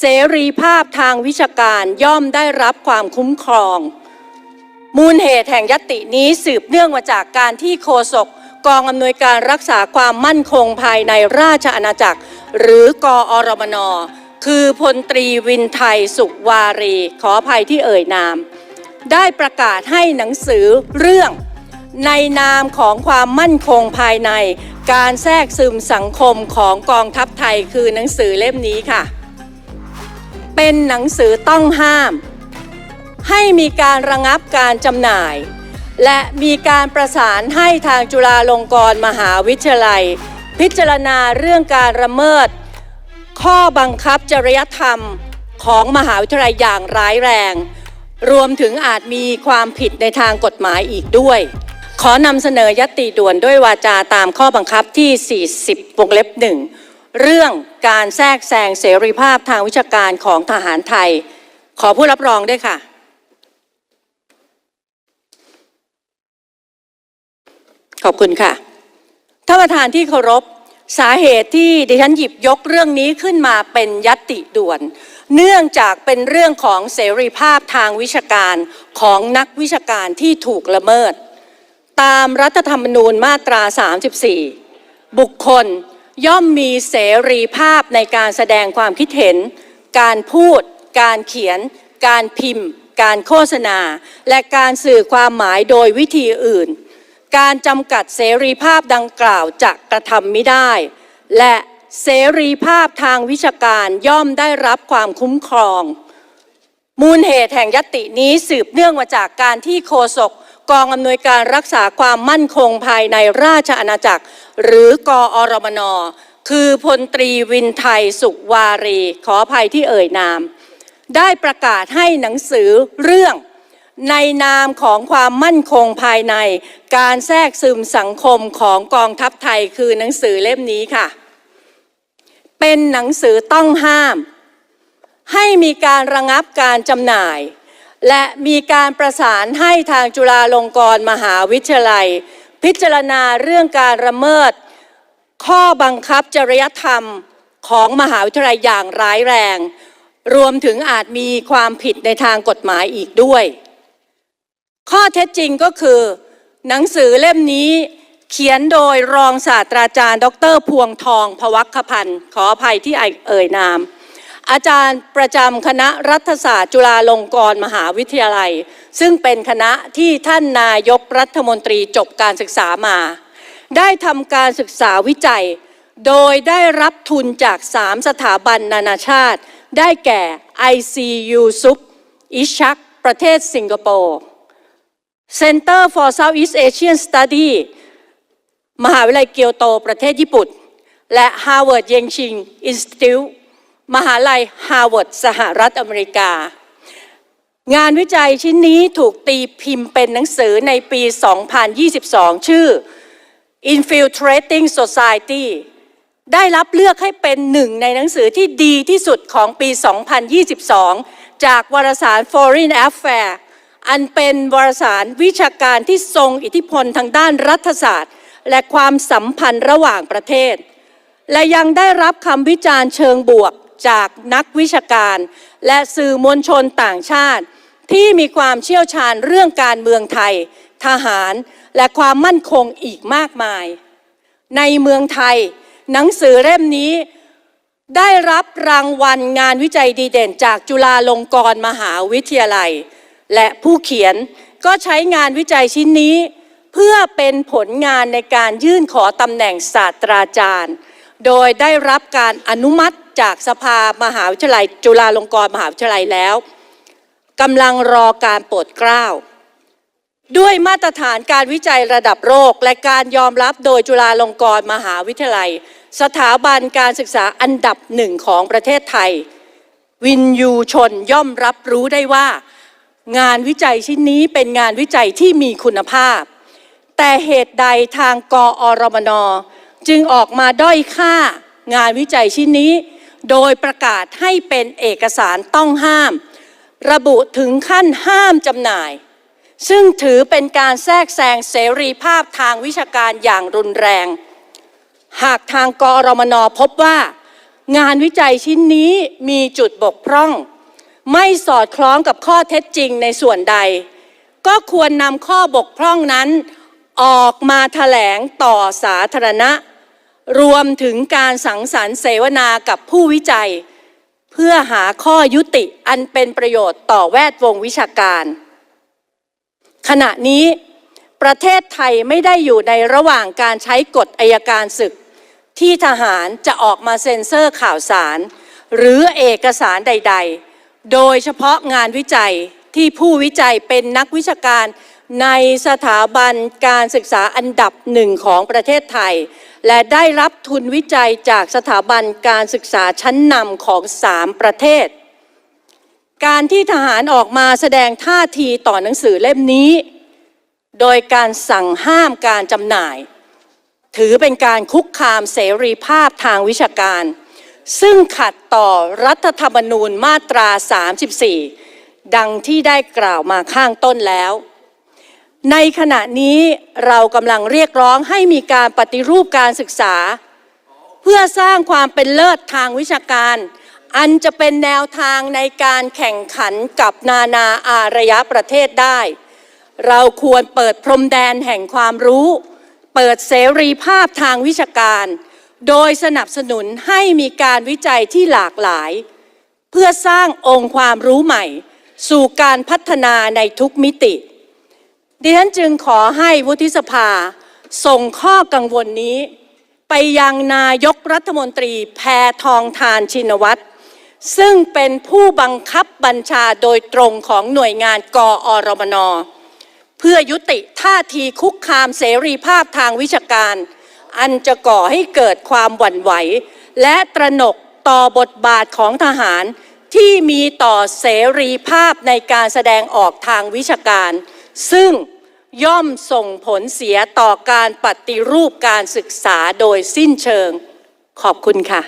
เสรีภาพทางวิชาการย่อมได้รับความคุ้มครอง มูลเหตุแห่งยตินี้สืบเนื่องมาจากการที่โฆษกกองอำนวยการรักษาความมั่นคงภายในราชอาณาจักร หรือกอรมน คือพลตรีวินไทยสุวารี ขออภัยที่เอ่ยนาม ได้ประกาศให้หนังสือเรื่องในนามของความมั่นคงภายใน การแทรกซึมสังคมของกองทัพไทยคือหนังสือเล่มนี้ค่ะ เป็นหนังสือต้องห้าม ให้มีการระงับการจำหน่าย และมีการประสานให้ทางจุฬาลงกรณ์มหาวิทยาลัย พิจารณาเรื่องการละเมิด ข้อบังคับจริยธรรมของมหาวิทยาลัยอย่างร้ายแรง รวมถึงอาจมีความผิดในทางกฎหมายอีกด้วย ขอนำเสนอยติด่วนด้วยวาจาตามข้อบังคับที่ 40วงเล็บหนึ่ง เรื่องการแทรกแซงเสรีภาพทางวิชาการของทหารไทย ขอผู้รับรองด้วยค่ะ ขอบคุณค่ะท่านประธานที่เคารพสาเหตุที่ดิฉันหยิบยกเรื่องนี้ขึ้นมาเป็นยัติด่วน เนื่องจากเป็นเรื่องของเสรีภาพทางวิชาการของนักวิชาการที่ถูกละเมิด ตามรัฐธรรมนูญมาตรา 34 บุคคล ย่อมมีเสรีภาพในการแสดงความคิดเห็น การพูด การเขียน การพิมพ์ การโฆษณา และการสื่อความหมายโดยวิธีอื่น การจำกัดเสรีภาพดังกล่าวจะกระทำไม่ได้ และเสรีภาพทางวิชาการย่อมได้รับความคุ้มครอง มูลเหตุแห่งยตินี้สืบเนื่องมาจากการที่โฆษก กองอำนวยการรักษาความมั่นคงภายในราชอาณาจักร หรือกอรมน คือพลตรีวินไทยสุวารี ขออภัยที่เอ่ยนาม ได้ประกาศให้หนังสือเรื่องในนามของความมั่นคงภายใน การแทรกซึมสังคมของกองทัพไทยคือหนังสือเล่มนี้ค่ะ เป็นหนังสือต้องห้าม ให้มีการระงับการจำหน่าย และมีการประสานให้ทางจุฬาลงกรณ์มหาวิทยาลัย พิจารณาเรื่องการละเมิด ข้อบังคับจริยธรรมของมหาวิทยาลัยอย่างร้ายแรง รวมถึงอาจมีความผิดในทางกฎหมายอีกด้วย ข้อเท็จจริงก็คือ หนังสือเล่มนี้เขียนโดยรองศาสตราจารย์ ดร พวงทองพวัคคพันธ์ขออภัยที่เอ่ยนาม อาจารย์ประจำคณะรัฐศาสตร์ จุฬาลงกรณ์มหาวิทยาลัย ซึ่งเป็นคณะที่ท่านนายกรัฐมนตรีจบการศึกษามา ได้ทำการศึกษาวิจัย โดยได้รับทุนจาก 3 สถาบันนานาชาติ ได้แก่ ICU ซุปอิชัก ประเทศสิงคโปร์ Center for Southeast Asian Study มหาวิทยาลัยเกียวโตประเทศญี่ปุ่น และ Harvard Yenching Institute มหาลัย Harvard สหรัฐอเมริกา งานวิจัยชิ้นนี้ถูกตีพิมพ์เป็นหนังสือในปี 2022 ชื่อ Infiltrating Society ได้รับเลือกให้เป็นหนึ่งในหนังสือที่ดีที่สุดของปี 2022 จากวารสาร Foreign Affairs อันเป็นวารสารวิชาการที่ทรงอิทธิพลทางด้านรัฐศาสตร์ และความสัมพันธ์ระหว่างประเทศ และยังได้รับคำวิจารณ์เชิงบวก จากนักวิชาการ และสื่อมวลชนต่างชาติ ที่มีความเชี่ยวชาญเรื่องการเมืองไทย ทหาร และความมั่นคงอีกมากมาย ในเมืองไทย หนังสือเล่มนี้ ได้รับรางวัลงานวิจัยดีเด่นจากจุฬาลงกรณ์มหาวิทยาลัย และผู้เขียนก็ใช้งานวิจัยชิ้นนี้ เพื่อเป็นผลงานในการยื่นขอตำแหน่งศาสตราจารย์ โดยได้รับการอนุมัติจากสภามหาวิทยาลัย จุฬาลงกรณ์มหาวิทยาลัยแล้วกำลังรอการโปรดเกล้าด้วยมาตรฐานการวิจัยระดับโลกและการยอมรับโดยจุฬาลงกรณ์มหาวิทยาลัย สถาบันการศึกษาอันดับหนึ่งของประเทศไทย วินยูชนย่อมรับรู้ได้ว่า งานวิจัยชิ้นนี้เป็นงานวิจัยที่มีคุณภาพ แต่เหตุใดทางกอรมน จึงออกมาด้อยค่างานวิจัยชิ้นนี้ โดยประกาศให้เป็นเอกสารต้องห้าม ระบุถึงขั้นห้ามจำหน่าย ซึ่งถือเป็นการแทรกแซงเสรีภาพทางวิชาการอย่างรุนแรง หากทางกรมนพบว่า งานวิจัยชิ้นนี้มีจุดบกพร่อง ไม่สอดคล้องกับข้อเท็จจริงในส่วนใด ก็ควรนำข้อบกพร่องนั้นออกมาแถลงต่อสาธารณะ รวมถึงการสังสรรค์เสวนากับผู้วิจัย เพื่อหาข้อยุติอันเป็นประโยชน์ต่อแวดวงวิชาการ ขณะนี้ประเทศไทยไม่ได้อยู่ในระหว่างการใช้กฎอายการศึก ที่ทหารจะออกมาเซ็นเซอร์ข่าวสาร หรือเอกสารใด ๆ โดยเฉพาะงานวิจัยที่ผู้วิจัยเป็นนักวิชาการ ในสถาบันการศึกษาอันดับหนึ่งของประเทศไทย และได้รับทุนวิจัยจากสถาบันการศึกษาชั้นนำของสามประเทศ การที่ทหารออกมาแสดงท่าทีต่อหนังสือเล่มนี้ โดยการสั่งห้ามการจำหน่าย ถือเป็นการคุกคามเสรีภาพทางวิชาการ ซึ่งขัดต่อรัฐธรรมนูญมาตรา 34 ดังที่ได้กล่าวมาข้างต้นแล้ว ในขณะนี้เรากำลังเรียกร้องให้มีการปฏิรูปการศึกษา เพื่อสร้างความเป็นเลิศทางวิชาการ อันจะเป็นแนวทางในการแข่งขันกับนานาอารยประเทศได้ เราควรเปิดพรมแดนแห่งความรู้ เปิดเสรีภาพทางวิชาการ โดยสนับสนุนให้มีการวิจัยที่หลากหลาย เพื่อสร้างองค์ความรู้ใหม่ สู่การพัฒนาในทุกมิติ ดิฉันจึงขอให้วุฒิสภา ส่งข้อกังวลนี้ ไปยังนายกรัฐมนตรีแพทองทานชินวัตรซึ่งเป็นผู้บังคับบัญชาโดยตรงของหน่วยงานกอรมน เพื่อยุติท่าทีคุกคามเสรีภาพทางวิชาการ อันจะก่อให้เกิดความหวั่นไหว และตระหนกต่อบทบาทของทหารที่มีต่อเสรีภาพในการแสดงออกทางวิชาการ ซึ่ง ย่อมส่งผลเสียต่อการปฏิรูปการศึกษาโดยสิ้นเชิง ขอบคุณค่ะ